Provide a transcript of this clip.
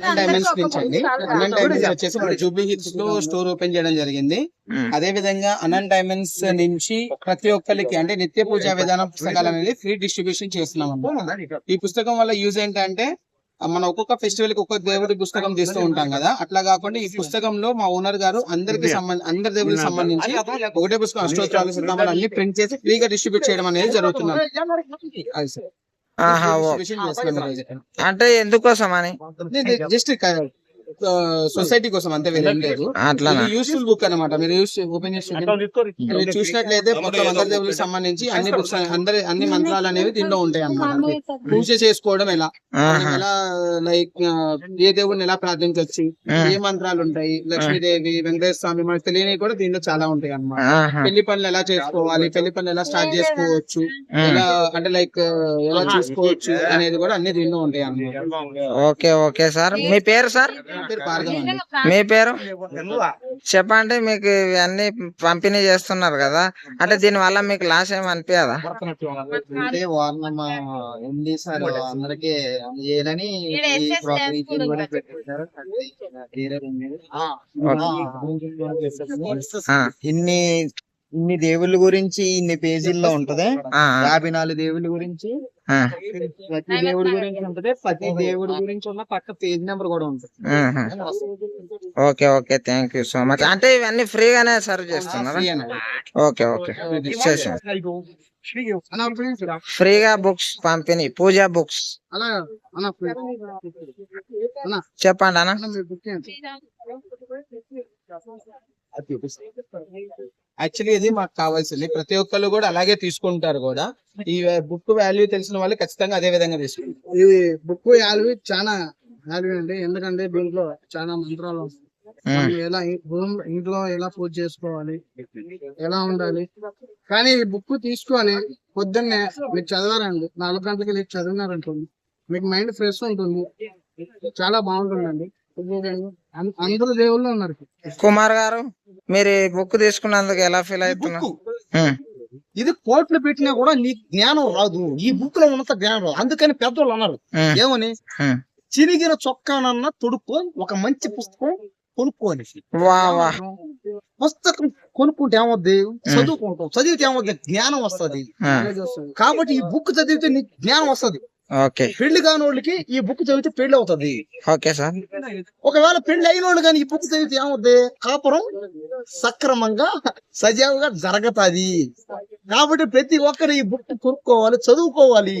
Anant diamonds నుంచి అండి. వచ్చేసి జూబ్లీ హిల్స్లో స్టోర్ ఓపెన్ చేయడం జరిగింది. ఉమ్. అదే విధంగా అనంత్ డైమండ్స్ నుంచి ప్రతి ఒక్కరికి అంటే నిత్య పూజా విధానం పుస్తకాలు అనేది ఫ్రీ డిస్ట్రిబ్యూషన్ చేస్తున్నాం అన్నమాట. ఈ పుస్తకం వల్ల యూజ్ ఏంటంటే మన ఒక్కొక్క ఫెస్టివల్కి ఒక్కొక్క దేవుడి పుస్తకం తీస్తూ ఉంటాం కదా. అట్లా కాకుండా ఈ పుస్తకంలో మా ఓనర్ గారు అందరికి సంబంధ అందరి దేవుడికి సంబంధించి ఒకటే పుస్తకం అష్టోత్తరాలు అన్ని ప్రింట్ చేసి ఫ్రీగా డిస్ట్రిబ్యూట్ చేయడం అనేది అది సార్. అంటే ఎందుకోసం అని జస్ట్ సొసైటీ కోసం అంతే వేరే లేదు. అట్లానా? యూస్ఫుల్ బుక్ అన్నమాట. మీరు యూస్ ఓపెన్ చేసి. మీరు చూసినట్లయితే మొత్తం అందరి సంబంధించి అన్ని బుక్స్ అందరి అన్ని మంత్రాలు అనేవి దీనిలో ఉంటాయి అన్నమాట. పూజ చేసుకోవడం ఎలా? ఎలా లైక్ ఏ దేవుడిని ఎలా ప్రార్థించవచ్చు ఏ మంత్రాలు ఉంటాయి? లక్ష్మీదేవి వెంకటేశ్వర స్వామి మనకు తెలియనివి కూడా దీనిలో చాలా ఉంటాయి అన్నమాట. పెళ్ళి పనులు ఎలా చేసుకోవాలి? పెళ్ళి పనులు ఎలా స్టార్ట్ చేసుకోవచ్చు? ఎలా అంటే లైక్ ఎలా చూసుకోవచ్చు అనేది కూడా అన్ని దీనిలో ఉంటాయి అన్నమాట. Okay okay sir. మీ పేరు సార్? మీ పేరు? చెప్పండి మీకు ఇవన్నీ పంపిణీ చేస్తున్నారు కదా. అంటే దీని వల్ల మీకు లాస్ ఏమి అనిపించదా అంటే వాళ్ళ మా ఎండి సార్ అందరికి అందజేయాలని ఇన్ని ఇన్ని దేవుళ్ళ గురించి ఇన్ని పేజీల్లో ఉంటది. యాభై నాలుగు దేవుళ్ళ గురించి ప్రతి దేవుడి గురించి ఉంటది. ప్రతి దేవుడి గురించి ఉన్న పక్క పేజ్ నెంబర్ కూడా ఉంటుంది. Okay okay. Thank you so much. అంటే ఇవన్నీ ఫ్రీగానే సర్వ్ చేస్తున్నారా. Okay okay. ఫ్రీగా బుక్స్ పంపిణీ పూజా బుక్స్. చెప్పండి అన్న. ఏంటి? యాక్చువల్లీ ఇది మాకు కావాల్సింది. ప్రతి ఒక్కళ్ళు కూడా అలాగే తీసుకుంటారు కూడా. ఈ బుక్ వాల్యూ తెలిసిన వాళ్ళు ఖచ్చితంగా అదే విధంగా తీసుకుంటారు. ఇది బుక్ వాల్యూ చాలా వాల్యూ అండి. ఎందుకంటే దీంట్లో చాలా మంత్రాలు ఎలా ఇంట్లో ఎలా పూజ చేసుకోవాలి ఎలా ఉండాలి. కానీ ఈ బుక్ తీసుకొని పొద్దున్నే మీరు చదవారండి నాలుగు గంటలకి లేచి చదివినారనుకోండి మీకు మైండ్ ఫ్రెష్ ఉంటుంది. చాలా బాగుంటుందండి. అందరూ దేవుళ్ళు ఉన్నారు కుమార్ గారు. మీరు బుక్ తీసుకున్నందుకు ఎలా ఫీల్ అవుతున్నారు ఉమ్, ఇది కోట్లు పెట్టినా కూడా నీ జ్ఞానం రాదు. ఈ బుక్లో ఉన్నంత జ్ఞానం రాదు. అందుకని పెద్దోళ్ళు అన్నారు. ఏమని. చిరిగిన చొక్కానన్నా తొడుక్కో ఒక మంచి పుస్తకం కొనుక్కోని. పుస్తకం కొనుక్కుంటే ఏమవుద్ది చదువుకుంటాం. చదివితే ఏమవుద్ది జ్ఞానం వస్తది. కాబట్టి ఈ బుక్ చదివితే నీకు జ్ఞానం వస్తది. ఓకే. పెళ్ళి కాని వాళ్ళకి ఈ బుక్ చదివితే పెళ్ళి అవుతది. Okay sir. ఒకవేళ పెళ్ళి అయిన వాళ్ళు కానీ ఈ బుక్ చదివితే ఏమవుద్ది? కాపురం సక్రమంగా సజావుగా జరగతాది. కాబట్టి ప్రతి ఒక్కరు ఈ బుక్ కొనుక్కోవాలి చదువుకోవాలి.